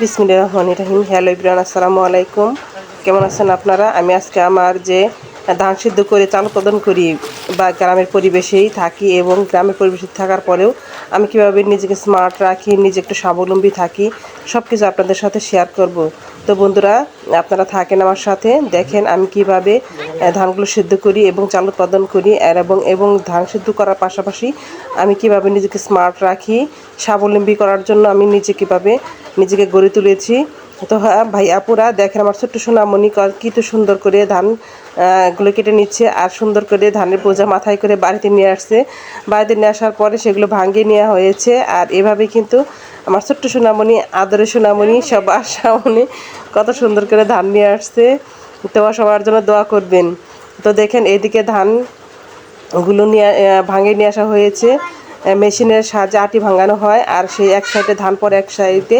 বিসমিল্লা রহমান রহিম। Hello ইবরান আসসালামু আলাইকুম। কেমন আছেন আপনারা? আমি আজকে আমার যে ধান সিদ্ধ করে চাল উৎপাদন করি বা গ্রামের পরিবেশেই থাকি এবং গ্রামের পরিবেশে থাকার পরেও আমি কীভাবে নিজেকে স্মার্ট রাখি, নিজে একটু স্বাবলম্বী থাকি সব কিছু আপনাদের সাথে শেয়ার করব। তো বন্ধুরা, আপনারা থাকেন আমার সাথে, দেখেন আমি কীভাবে ধানগুলো সিদ্ধ করি এবং চাল উৎপাদন করি, আর এবং এবং ধান সিদ্ধ করার পাশাপাশি আমি কীভাবে নিজেকে স্মার্ট রাখি, স্বাবলম্বী করার জন্য আমি নিজে কীভাবে নিজেকে গড়ে তুলেছি তো হ্যাঁ ভাই আপুরা, দেখেন আমার ছোট্ট সোনামণি তো সুন্দর করে ধানগুলো কেটে নিচ্ছে আর সুন্দর করে ধানের বোঝা মাথায় করে বাড়িতে নিয়ে আসছে। বাড়িতে নিয়ে আসার পরে সেগুলো ভাঙিয়ে নেওয়া হয়েছে আর এভাবে কিন্তু আমার ছোট্ট সোনামণি, আদরের সোনামণি, সবার সামনে কত সুন্দর করে ধান নিয়ে আসছে। তো সবার জন্য দোয়া করবেন। তো দেখেন এদিকে ধানগুলো নিয়ে ভাঙিয়ে নিয়ে আসা হয়েছে। মেশিনের সাহায্যে আটি ভাঙানো হয় আর সেই এক সাইডে ধান পরে এক সাইডে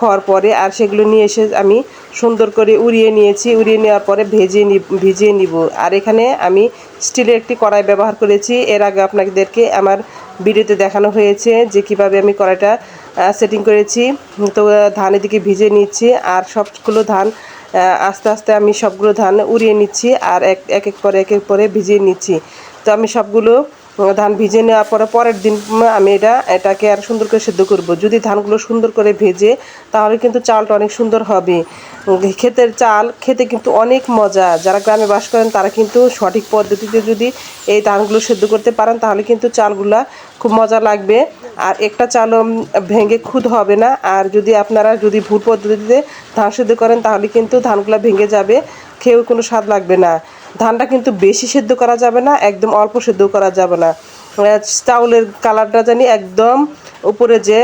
খড় পরে আর সেগুলো নিয়ে এসে আমি সুন্দর করে উড়িয়ে নিয়েছি। উড়িয়ে নেওয়ার পরে ভেজে নি ভিজিয়ে নিব। আর এখানে আমি স্টিলের একটি কড়াই ব্যবহার করেছি। এর আগে আপনাদেরকে আমার ভিডিওতে দেখানো হয়েছে যে কীভাবে আমি কড়াইটা সেটিং করেছি। তো আহ, ধান এদিকে ভিজে নিচ্ছি আর সবগুলো ধান আস্তে আস্তে আমি সবগুলো ধান উড়িয়ে নিচ্ছি আর এক এক করে এক এক করে ভিজিয়ে নিচ্ছি। তো আমি সবগুলো ধান ভিজে নেওয়ার পরে পরের দিন আমি এটা, এটাকে আর সুন্দর করে সেদ্ধ করব। যদি ধানগুলো সুন্দর করে ভেজে, তাহলে কিন্তু চালটা অনেক সুন্দর হবে। ক্ষেতের চাল খেতে কিন্তু অনেক মজা। যারা গ্রামে বাস করেন, তারা কিন্তু সঠিক পদ্ধতিতে যদি এই ধানগুলো সেদ্ধ করতে পারেন, তাহলে কিন্তু চালগুলা খুব মজা লাগবে। আর একটা চালও ভেঙে খুদ হবে না। আর যদি আপনারা যদি ভুল পদ্ধতিতে ধান সেদ্ধ করেন, তাহলে কিন্তু ধানগুলো ভেঙে যাবে। খেয়েও কোনো স্বাদ লাগবে না। ধানটা কিন্তু বেশি সেদ্ধ করা যাবে না, একদম অল্প সেদ্ধ করা যাবে না। চাউলের কালারটা জানি একদম উপরে যে,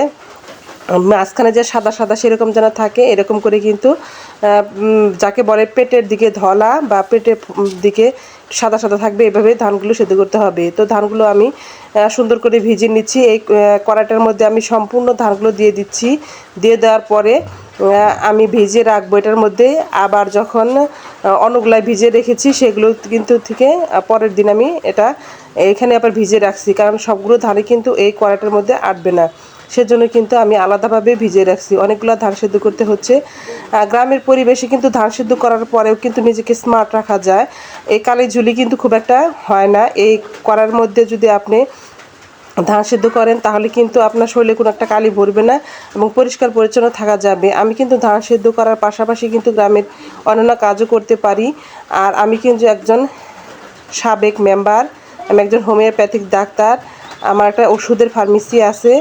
মাঝখানে যে সাদা সাদা সেরকম যেন থাকে, এরকম করে কিন্তু যাকে বলে পেটের দিকে ধলা বা পেটের দিকে সাদা সাদা থাকবে, এভাবে ধানগুলো সেদ্ধ করতে হবে। তো ধানগুলো আমি সুন্দর করে ভিজিয়ে নিচ্ছি। এই কড়াইটার মধ্যে আমি সম্পূর্ণ ধানগুলো দিয়ে দিচ্ছি। দিয়ে দেওয়ার পরে আমি ভিজিয়ে রাখব এটার মধ্যে। আবার যখন আহ, অন্যগুলাই ভিজিয়ে রেখেছি সেগুলো কিন্তু থেকে পরের দিন আমি এটা এখানে আবার ভিজিয়ে রাখছি। কারণ সবগুলো ধানে কিন্তু এই কড়াইটার মধ্যে আটবে না। সেজন্য কিন্তু আমি আলাদাভাবে ভিজিয়ে রাখছি। অনেকগুলো ধান সেদ্ধ করতে হচ্ছে। গ্রামের পরিবেশে কিন্তু ধান সেদ্ধ করার পরেও কিন্তু নিজেকে স্মার্ট রাখা যায়। এই কালি ঝুলি কিন্তু খুব একটা হয় না। এই করার মধ্যে যদি আপনি ধান সেদ্ধ করেন, তাহলে কিন্তু আপনার শরীরে কোনো একটা কালি ভরবে না এবং পরিষ্কার পরিচ্ছন্ন থাকা যাবে। আমি কিন্তু ধান সেদ্ধ করার পাশাপাশি কিন্তু গ্রামের অন্যান্য কাজও করতে পারি। আর আমি কিন্তু একজন সাবেক মেম্বার, আমি একজন হোমিওপ্যাথিক ডাক্তার, আমার একটা ওষুধের ফার্মেসি আছে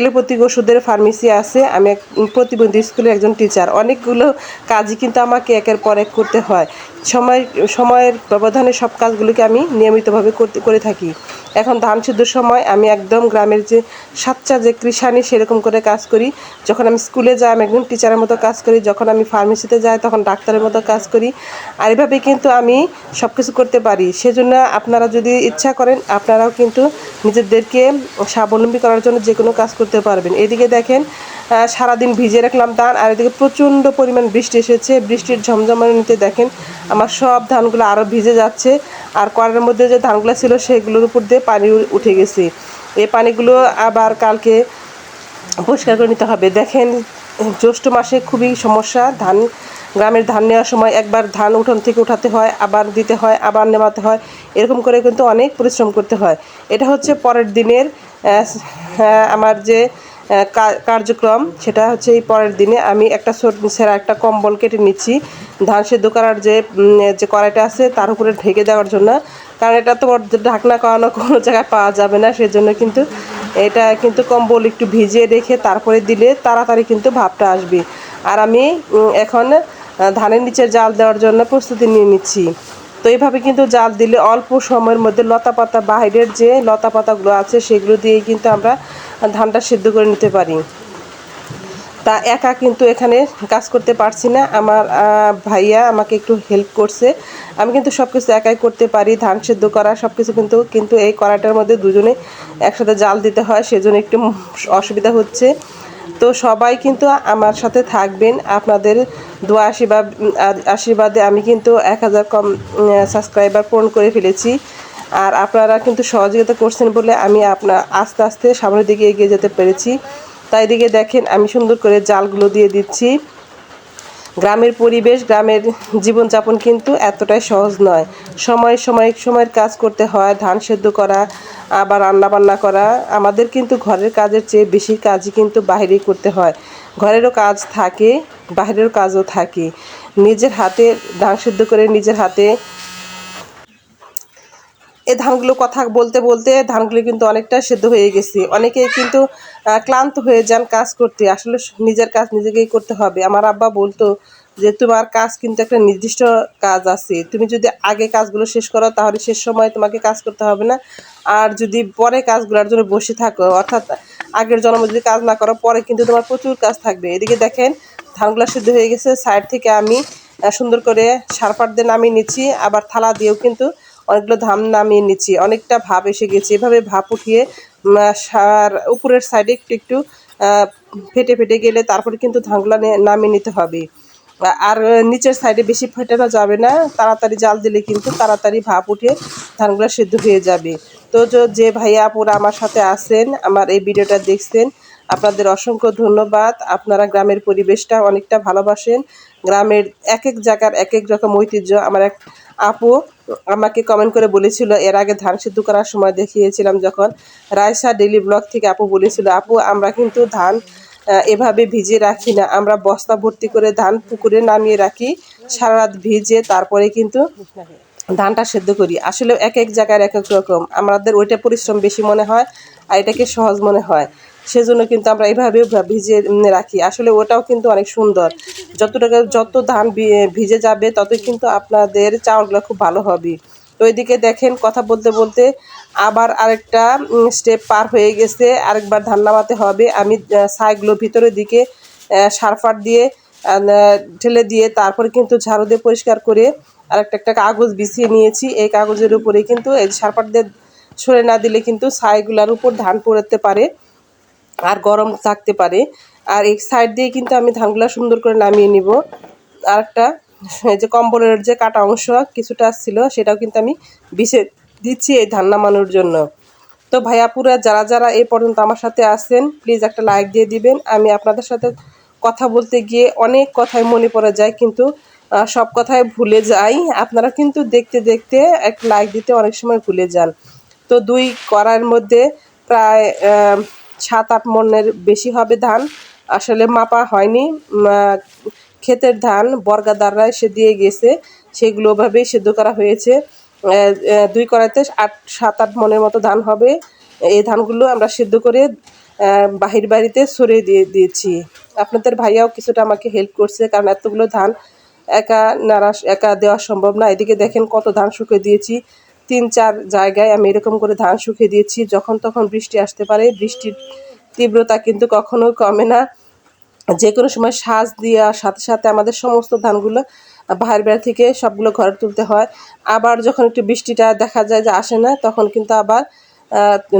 এলোপ্যাথিক ওষুধের ফার্মেসি আছে, আমি এক প্রতিবন্ধী স্কুলের একজন টিচার। অনেকগুলো কাজই কিন্তু আমাকে একের পর এক করতে হয়। সময়, সময়ের ব্যবধানে সব কাজগুলোকে আমি নিয়মিতভাবে করতে, করে থাকি। এখন ধান সিদ্ধর সময় আমি একদম গ্রামের যে সাচ্চা যে কৃষানি সেরকম করে কাজ করি। যখন আমি স্কুলে যাই, আমি একদম টিচারের মতো কাজ করি। যখন আমি ফার্মেসিতে যাই, তখন ডাক্তারের মতো কাজ করি। আর এভাবে কিন্তু আমি সব কিছু করতে পারি। সেজন্য আপনারা যদি ইচ্ছা করেন, আপনারাও কিন্তু নিজেদেরকে স্বাবলম্বী করার জন্য যে কোনো কাজ করতে পারবেন। এদিকে দেখেন সারাদিন ভিজে রাখলাম ধান, আর এদিকে প্রচণ্ড পরিমাণ বৃষ্টি এসেছে। বৃষ্টির ঝমঝমানিতে দেখেন, আমার সব ধানগুলো আরও ভিজে যাচ্ছে। আর কড়ার মধ্যে যে ধানগুলো ছিল, সেগুলোর উপর দিয়ে পানি উঠে গেছে। এই পানিগুলো আবার কালকে পরিষ্কার করে নিতে হবে। দেখেন, জ্যৈষ্ঠ মাসে খুবই সমস্যা। ধান, গ্রামের ধান নেওয়ার সময় একবার ধান উঠান থেকে উঠাতে হয়, আবার দিতে হয়, আবার নেওয়াতে হয়। এরকম করে কিন্তু অনেক পরিশ্রম করতে হয়। এটা হচ্ছে পরের দিনের আমার যে কার্যক্রম, সেটা হচ্ছে এই পরের দিনে আমি একটা ছেঁড়া একটা কম্বল কেটে নিচ্ছি। ধান সেদ্ধ করার যে যে কড়াইটা আছে, তার উপরে ঢেকে দেওয়ার জন্য। কারণ এটা তো ঢাকনা করানো কোনো জায়গায় পাওয়া যাবে না, সেজন্য কিন্তু এটা কিন্তু কম্বল একটু ভিজিয়ে রেখে তারপরে দিলে তাড়াতাড়ি কিন্তু ভাবটা আসবে। আর আমি এখন ধানের নিচে জাল দেওয়ার জন্য প্রস্তুতি নিয়ে নিচ্ছি। তো এইভাবে কিন্তু জাল দিলে অল্প সময়ের মধ্যে লতা পাতা বাইরের যে লতা পাতাগুলো আছে, সেগুলো দিয়েই কিন্তু আমরা ধানটা সিদ্ধ করে নিতে পারি। তা একা কিন্তু এখানে কাজ করতে পারছি না। আমার ভাইয়া আমাকে একটু হেল্প করছে। আমি কিন্তু সব কিছু একাই করতে পারি। ধান সেদ্ধ করা সব কিছু কিন্তু কিন্তু এই কড়াইটার মধ্যে দুজনে একসাথে জাল দিতে হয়, সেজন্য একটু অসুবিধা হচ্ছে। তো সবাই কিন্তু আমার সাথে থাকবেন। আপনাদের দোয়া আশীর্বাদ আশীর্বাদে আমি কিন্তু এক হাজার কম সাবস্ক্রাইবার পূরণ করে ফেলেছি। আর আপনারা কিন্তু সহযোগিতা করছেন বলে আমি আপনার আস্তে আস্তে সামনের দিকে এগিয়ে যেতে পেরেছি। তাই দিকে দেখেন, আমি সুন্দর করে জালগুলো দিয়ে দিচ্ছি। গ্রামের পরিবেশ, গ্রামের জীবনযাপন কিন্তু এতটাই সহজ নয়। সময় সময়, সময়ের কাজ করতে হয়, ধান সেদ্ধ করা, আবার রান্না বান্না করা। আমাদের কিন্তু ঘরের কাজের চেয়ে বেশি কাজই কিন্তু বাইরেই করতে হয়। ঘরেরও কাজ থাকে বাইরেরও কাজও থাকে। নিজের হাতে ধান সেদ্ধ করে নিজের হাতে এই ধানগুলো কথা বলতে বলতে ধানগুলো কিন্তু অনেকটা সেদ্ধ হয়ে গেছে। অনেকেই কিন্তু ক্লান্ত হয়ে যান কাজ করতে। আসলে নিজের কাজ নিজেকেই করতে হবে। আমার আব্বা বলতো যে, তোমার কাজ কিন্তু একটা নির্দিষ্ট কাজ আছে। তুমি যদি আগে কাজগুলো শেষ করো, তাহলে শেষ সময় তোমাকে কাজ করতে হবে না। আর যদি পরে কাজগুলোর জন্য বসে থাকো, অর্থাৎ আগের জন্ম যদি কাজ না করো, পরে কিন্তু তোমার প্রচুর কাজ থাকবে। এদিকে দেখেন, ধানগুলো সিদ্ধ হয়ে গেছে। সাইড থেকে আমি সুন্দর করে সারপাট দিয়ে নামিয়ে নিচ্ছি। আবার থালা দিয়েও কিন্তু অনেকগুলো ধান নামিয়ে নিচ্ছি। অনেকটা ভাব এসে গেছে। এভাবে ভাপ উঠিয়ে সার উপরের সাইডে একটু একটু ফেটে ফেটে গেলে তারপরে কিন্তু ধানগুলো নামিয়ে নিতে হবে। আর নিচের সাইডে বেশি ফেটানো যাবে না। তাড়াতাড়ি জাল দিলে কিন্তু তাড়াতাড়ি ভাপ উঠে ধানগুলো সিদ্ধ হয়ে যাবে। তো যে ভাইয়া আপুরা আমার সাথে আছেন, আমার এই ভিডিওটা দেখছেন, আপনাদের অসংখ্য ধন্যবাদ। আপনারা গ্রামের পরিবেশটা অনেকটা ভালোবাসেন। গ্রামের এক এক জায়গার এক এক রকম ঐতিহ্য। আমার এক আপু আমাকে কমেন্ট করে বলেছিল, এর আগে ধান সিদ্ধ করার সময় দেখিয়েছিলাম যখন রায়সা ডেলি ব্লগ থেকে আপু বলেছিল, আপু, আমরা কিন্তু ধান এভাবে ভিজিয়ে রাখি না। আমরা বস্তা ভর্তি করে ধান পুকুরে নামিয়ে রাখি সারা রাত ভিজে তারপরে কিন্তু ধানটা সেদ্ধ করি। আসলে এক এক জায়গার এক এক রকম। আমাদের ওইটা পরিশ্রম বেশি মনে হয়, আর এটাকে সহজ মনে হয়। সেজন্য কিন্তু আমরা এইভাবে ভিজে রাখি। আসলে ওটাও কিন্তু অনেক সুন্দর। যতটুকু যত ধান ভিজে যাবে, ততই কিন্তু আপনাদের চাউলগুলো খুব ভালো হবে। তো ওইদিকে দেখেন, কথা বলতে বলতে আবার আরেকটা স্টেপ পার হয়ে গেছে। আরেকবার ধান নামাতে হবে। আমি ছাইগুলো ভিতরের দিকে সারফার দিয়ে ঠেলে দিয়ে তারপরে কিন্তু ঝাড়ু দিয়ে পরিষ্কার করে আর একটা একটা কাগজ বিছিয়ে নিয়েছি। এই কাগজের উপরে কিন্তু এই সারফার দিয়ে সরে না দিলে কিন্তু ছাইগুলার উপর ধান পড়তে পারে। আর গরম থাকতে পারে। আর এই সাইড দিয়ে কিন্তু আমি ধানগুলো সুন্দর করে নামিয়ে নিব। আর একটা যে কম্বলের যে কাটা অংশ কিছুটা ছিল, সেটাও কিন্তু আমি বিছে দিচ্ছি এই ধান নামানোর জন্য। তো ভাইয়াপুরা যারা যারা এই পর্যন্ত আমার সাথে আছেন প্লিজ একটা লাইক দিয়ে দিবেন। আমি আপনাদের সাথে কথা বলতে গিয়ে অনেক কথাই মনে পড়ে যায়, কিন্তু সব কথায় ভুলে যাই। আপনারা কিন্তু দেখতে দেখতে এক লাইক দিতে অনেক সময় ভুলে যান। তো দুই করার মধ্যে প্রায় সাত আট মনের বেশি হবে ধান। আসলে মাপা হয়নি। ক্ষেতের ধান বর্গাদাররা এসে দিয়ে গেছে। সেগুলো ওভাবেই সেদ্ধ করা হয়েছে। দুই কড়াইতে আট, সাত আট মনের মতো ধান হবে। এই ধানগুলো আমরা সেদ্ধ করে বাহির বাড়িতে সরিয়ে দিয়ে দিয়েছি। আপনাদের ভাইয়াও কিছুটা আমাকে হেল্প করছে, কারণ এতগুলো ধান একা নাড়া একা দেওয়া সম্ভব না। এদিকে দেখেন কত ধান শুকিয়ে দিয়েছি। তিন চার জায়গায় আমি এরকম করে ধান শুকিয়ে দিয়েছি। যখন তখন বৃষ্টি আসতে পারে, বৃষ্টির তীব্রতা কিন্তু কখনো কমে না। যে কোনো সময় সাজ দেওয়ার সাথে সাথে আমাদের সমস্ত ধানগুলো বাহির বেড়া থেকে সবগুলো ঘরে তুলতে হয়। আবার যখন একটু বৃষ্টিটা দেখা যায় যে আসে না, তখন কিন্তু আবার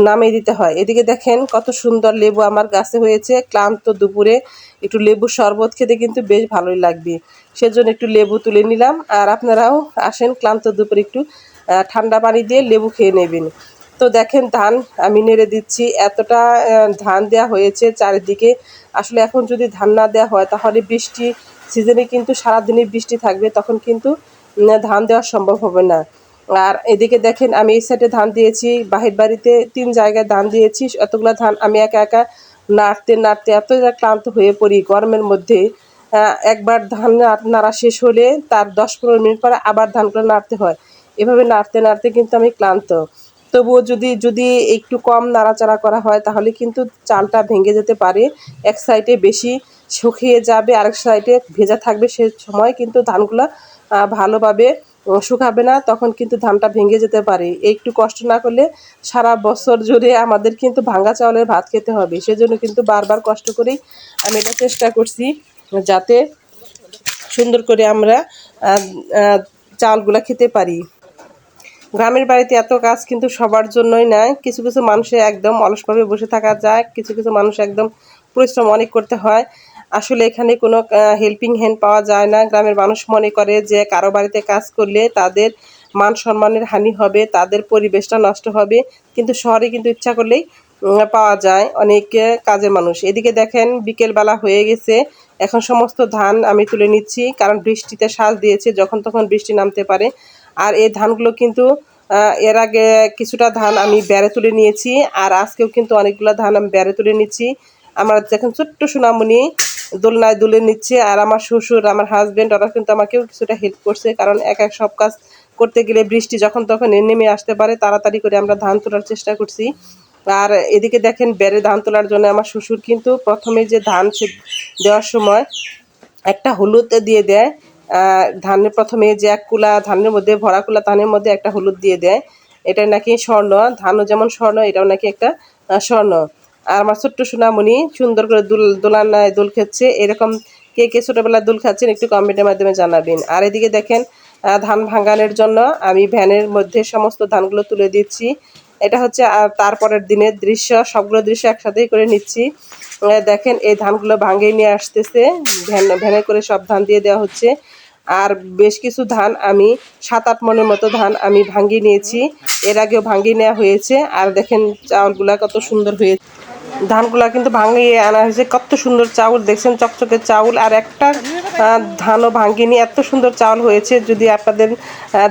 নামিয়ে দিতে হয়। এদিকে দেখেন কত সুন্দর লেবু আমার গাছে হয়েছে। ক্লান্ত দুপুরে একটু লেবু শরবত খেতে কিন্তু বেশ ভালোই লাগবে। সেজন্য একটু লেবু তুলে নিলাম। আর আপনারাও আসেন ক্লান্ত দুপুরে একটু ঠান্ডা পানি দিয়ে লেবু খেয়ে নেবেন। তো দেখেন ধান আমি নেড়ে দিচ্ছি। এতটা ধান দেওয়া হয়েছে চারিদিকে। আসলে এখন যদি ধান না দেওয়া হয়, তাহলে বৃষ্টি সিজনে কিন্তু সারাদিনই বৃষ্টি থাকবে, তখন কিন্তু ধান দেওয়া সম্ভব হবে না। আর এদিকে দেখেন, আমি এই সাইডে ধান দিয়েছি, বাহির বাড়িতে তিন জায়গায় ধান দিয়েছি। এতগুলো ধান আমি একা একা নাড়তে নাড়তে এত ক্লান্ত হয়ে পড়ি গরমের মধ্যে। একবার ধান নাড়া শেষ হলে তার দশ পনেরো মিনিট পরে আবার ধানগুলো নাড়তে হয়। এভাবে নাড়তে নাড়তে কিন্তু আমি ক্লান্ত। তবুও যদি যদি একটু কম নাড়াচাড়া করা হয়, তাহলে কিন্তু চালটা ভেঙে যেতে পারে। এক সাইডে বেশি শুকিয়ে যাবে, আরেক সাইডে ভেজা থাকবে। সে সময় কিন্তু ধানগুলো ভালোভাবে শুকাবে না, তখন কিন্তু ধানটা ভেঙে যেতে পারে। একটু কষ্ট না করলে সারা বছর জুড়ে আমাদের কিন্তু ভাঙা চাউলের ভাত খেতে হবে। সেজন্য কিন্তু বারবার কষ্ট করেই আমি এটা চেষ্টা করছি, যাতে সুন্দর করে আমরা চালগুলা খেতে পারি। গ্রামের বাড়িতে এত কাজ কিন্তু সবার জন্যই নয় কিছু কিছু মানুষে একদম অলসভাবে বসে থাকা যায়, কিছু কিছু মানুষ একদম পরিশ্রম অনেক করতে হয়। আসলে এখানে কোনো হেল্পিং হ্যান্ড পাওয়া যায় না। গ্রামের মানুষ মনে করে যে কারও বাড়িতে কাজ করলে তাদের মান সম্মানের হানি হবে, তাদের পরিবেশটা নষ্ট হবে। কিন্তু শহরে কিন্তু ইচ্ছা করলেই পাওয়া যায় অনেক কাজের মানুষ। এদিকে দেখেন বিকেলবেলা হয়ে গেছে। এখন সমস্ত ধান আমি তুলে নিচ্ছি। কারণ বৃষ্টিতে শ্বাস দিয়েছে, যখন তখন বৃষ্টি নামতে পারে। আর এই ধানগুলো কিন্তু এর আগে কিছুটা ধান আমি বেড়ে তুলে নিয়েছি, আর আজকেও কিন্তু অনেকগুলো ধান আমি বেড়ে তুলে নিচ্ছি। আমার দেখেন ছোট্ট সোনামণি দোলনায় দুলে নিচ্ছে, আর আমার শ্বশুর, আমার হাজব্যান্ড ওরা কিন্তু আমাকেও কিছুটা হেল্প করছে, কারণ এক এক সব কাজ করতে গেলে বৃষ্টি যখন তখন নেমে আসতে পারে, তাড়াতাড়ি করে আমরা ধান তোলার চেষ্টা করছি। আর এদিকে দেখেন বেড়ে ধান তোলার জন্য আমার শ্বশুর কিন্তু প্রথমে যে ধান দেওয়ার সময় একটা হলুদ দিয়ে দেয় ধানের প্রথমে যে এক কুলা ধানের মধ্যে, ভরা কুলা ধানের মধ্যে একটা হলুদ দিয়ে দেয়। এটা নাকি স্বর্ণ, ধানও যেমন স্বর্ণ, এটাও নাকি একটা স্বর্ণ। আর আমার ছোট্ট সোনামণি সুন্দর করে দুল, দোলানায় দোল খাচ্ছে। এরকম কে কে ছোটোবেলায় দোল খাচ্ছেন একটু কমেন্টের মাধ্যমে জানাবেন। আর এদিকে দেখেন ধান ভাঙানোর জন্য আমি ভ্যানের মধ্যে সমস্ত ধানগুলো তুলে দিচ্ছি। এটা হচ্ছে তারপরের দিনের দৃশ্য। সবগুলো দৃশ্য একসাথেই করে নিচ্ছি। দেখেন, এই ধানগুলো ভাঙিয়ে নিয়ে আসতেছে। ভ্যান, ভ্যানে করে সব ধান দিয়ে দেওয়া হচ্ছে। আর বেশ কিছু ধান আমি, সাত আট মনের মতো ধান আমি ভাঙিয়ে নিয়েছি। এর আগেও ভাঙিয়ে নেওয়া হয়েছে। আর দেখেন চাউলগুলা কত সুন্দর হয়েছে ধানগুলা কিন্তু ভাঙিয়ে আনা হয়েছে। কত সুন্দর চাউল, দেখছেন চকচকে চাউল। আর একটা ধানও ভাঙিনি এত সুন্দর চাউল হয়েছে। যদি আপনাদের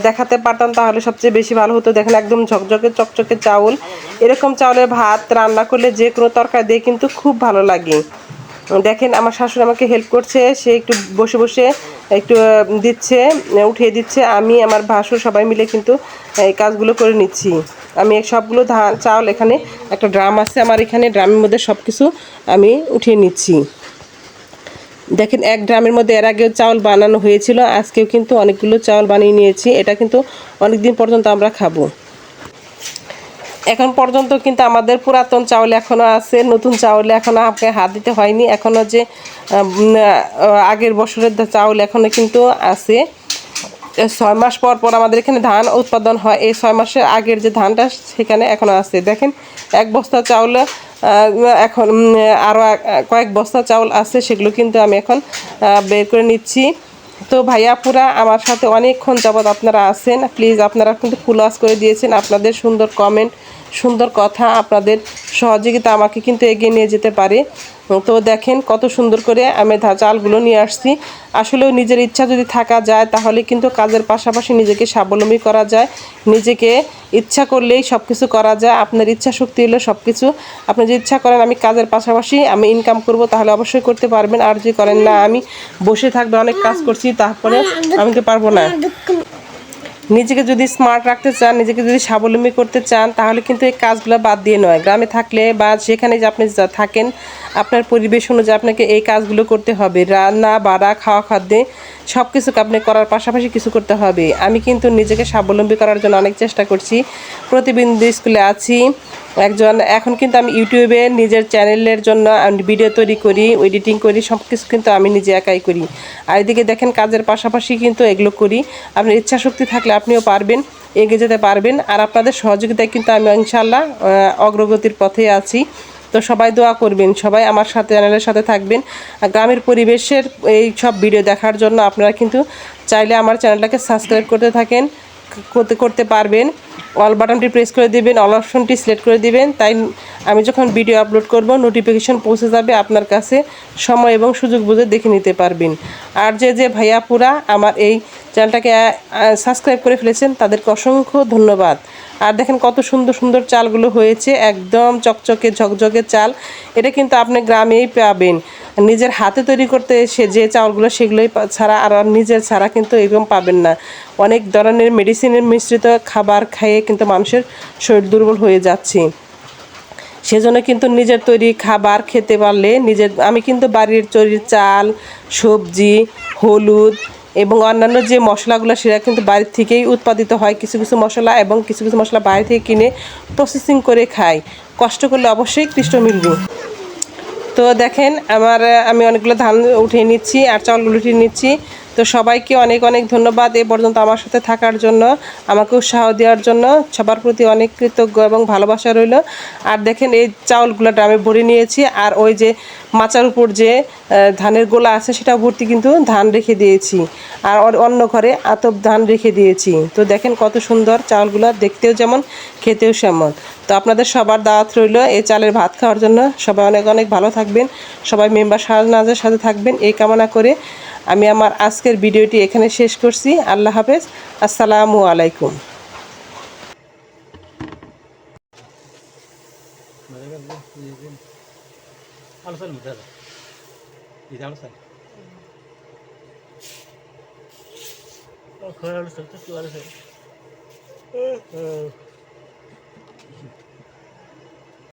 দেখাতে পারতাম তাহলে সবচেয়ে বেশি ভালো হতো। দেখেন একদম ঝকঝকে চকচকে চাউল। এরকম চাউলের ভাত রান্না করলে যে কোনো তরকারি দিয়ে কিন্তু খুব ভালো লাগে। দেখেন, আমার শাশুড়ি আমাকে হেল্প করছে, সে একটু বসে বসে একটু দিচ্ছে, উঠিয়ে দিচ্ছে। আমি, আমার ভাসুর সবাই মিলে কিন্তু এই কাজগুলো করে নিচ্ছি। আমি সবগুলো ধান চাউল এখানে একটা ড্রাম আছে, আমার এখানে ড্রামের মধ্যে সব কিছু আমি উঠিয়ে নিচ্ছি। দেখেন, এক ড্রামের মধ্যে এর আগেও চাউল বানানো হয়েছিল, আজকেও কিন্তু অনেকগুলো চাউল বানিয়ে নিয়েছি। এটা কিন্তু অনেক দিন পর্যন্ত আমরা খাব। এখন পর্যন্ত কিন্তু আমাদের পুরাতন চাউল এখনও আছে, নতুন চাউল এখনও আমাকে হাত দিতে হয়নি। এখনও যে আগের বছরের চাউল এখনও কিন্তু আছে। ছয় মাস পর পর আমাদের এখানে ধান উৎপাদন হয়। এই ছয় মাসের আগের যে ধানটা সেখানে এখনও আছে। দেখেন, এক বস্তা চাউল এখন আরও কয়েক বস্তা চাউল আছে, সেগুলো কিন্তু আমি এখন বের করে নিচ্ছি। তো ভাইয়া পুরা আমার সাথে অনেকক্ষণ যাবৎ আপনারা আছেন। প্লিজ, আপনারা কিন্তু ফুল করে দিয়েছেন। আপনাদের সুন্দর কমেন্ট সুন্দর কথা, আপনাদের সহযোগিতা আমাকে কিন্তু এগিয়ে নিয়ে যেতে পারে। তো দেখেন কত সুন্দর করে আমি চালগুলো নিয়ে আসছি। আসলেও নিজের ইচ্ছা যদি থাকা যায়, তাহলে কিন্তু কাজের পাশাপাশি নিজেকে স্বাবলম্বী করা যায়। নিজেকে ইচ্ছা করলেই সব কিছু করা যায়। আপনার ইচ্ছা শক্তি হলে সব কিছু আপনি যদি ইচ্ছা করেন আমি কাজের পাশাপাশি আমি ইনকাম করব, তাহলে অবশ্যই করতে পারবেন। আর যদি করেন না, আমি বসে থাকবে, অনেক কাজ করছি তারপরে আমি তো পারব না। নিজেকে যদি স্মার্ট রাখতে চান, নিজেকে যদি স্বাবলম্বী করতে চান, তাহলে কিন্তু এই কাজগুলো বাদ দিয়ে নয়। গ্রামে থাকলে বা যেখানে যে আপনি থাকেন, আপনার পরিবেশ অনুযায়ী আপনাকে এই কাজগুলো করতে হবে। রান্না, বাড়া, খাওয়া খাদ্যে সব কিছুকে আপনি করার পাশাপাশি কিছু করতে হবে। আমি কিন্তু নিজেকে স্বাবলম্বী করার জন্য অনেক চেষ্টা করছি। প্রতিবিন্দু স্কুলে আছি একজন, এখন কিন্তু আমি ইউটিউবে নিজের চ্যানেলের জন্য আমি ভিডিও তৈরি করি এডিটিং করি সব কিছু কিন্তু আমি নিজে একাই করি। আর এদিকে দেখেন কাজের পাশাপাশি কিন্তু এগুলো করি। আপনার ইচ্ছা শক্তি থাকলে আপনিও পারবেন, এগিয়ে যেতে পারবেন। আর আপনাদের সহযোগিতায় কিন্তু আমি ইনশাল্লাহ অগ্রগতির পথে আছি। তো সবাই দোয়া করবেন, সবাই আমার সাথে, চ্যানেলের সাথে থাকবেন। গ্রামের পরিবেশের এই সব ভিডিও দেখার জন্য আপনারা কিন্তু চাইলে আমার চ্যানেলটাকে সাবস্ক্রাইব করতে থাকেন, করতে করতে পারবেন। অল বাটনটি প্রেস করে দিবেন, অল অপশনটি সিলেক্ট করে দিবেন। তাই আমি যখন ভিডিও আপলোড করব নোটিফিকেশন পৌঁছে যাবে আপনার কাছে। সময় এবং সুযোগ বুঝে দেখে নিতে পারবেন। আর যে যে ভাইয়া পুরা আমার এই চ্যানেলটাকে সাবস্ক্রাইব করে ফেলেছেন, তাদেরকে অসংখ্য ধন্যবাদ। আর দেখেন কত সুন্দর সুন্দর চালগুলো হয়েছে, একদম চকচকে, ঝকঝকে চাল। এটা কিন্তু আপনি গ্রামেই পাবেন। নিজের হাতে তৈরি করতে এসে যে চাউলগুলো, সেগুলোই ছাড়া আর নিজের ছাড়া কিন্তু এরকম পাবেন না। অনেক ধরনের মেডিসিনের মিশ্রিত খাবার খেয়ে কিন্তু মানুষের শরীর দুর্বল হয়ে যাচ্ছে। সেজন্য কিন্তু নিজের তৈরি খাবার খেতে পারলে নিজের, আমি কিন্তু বাড়ির তৈরি চাল, সবজি, হলুদ এবং অন্যান্য যে মশলাগুলো, সেটা কিন্তু বাড়ির থেকেই উৎপাদিত হয়। কিছু কিছু মশলা এবং কিছু কিছু মশলা বাইরে থেকে কিনে প্রসেসিং করে খাই। কষ্ট করলে অবশ্যই কৃষ্ট মিলবে। তো দেখেন, আমার, আমি অনেকগুলো ধান উঠিয়ে নিচ্ছি আর চাউলগুলো উঠিয়ে নিচ্ছি। তো সবাইকে অনেক অনেক ধন্যবাদ এ পর্যন্ত আমার সাথে থাকার জন্য। আমাকে উৎসাহ দেওয়ার জন্য। সবার প্রতি অনেক কৃতজ্ঞ এবং ভালোবাসা রইল। আর দেখেন এই চাউলগুলোটা আমি ভরে নিয়েছি। আর ওই যে মাচার উপর যে ধানের গোলা আছে সেটা ভর্তি কিন্তু ধান রেখে দিয়েছি। আর অন্য ঘরে আতপ ধান রেখে দিয়েছি। তো দেখেন কত সুন্দর চাউলগুলো। দেখতেও যেমন, খেতেও সেমন। তো আপনাদের সবার দাওয়াত রইল এই চালের ভাত খাওয়ার জন্য। সবাই অনেক অনেক ভালো থাকবেন। সবাই মেম্বার শাহনাজের সাথে থাকবেন। এই কামনা করে আমি আমার আজকের ভিডিওটি এখানে শেষ করছি। আল্লাহ হাফেজ। আসসালামু আলাইকুম।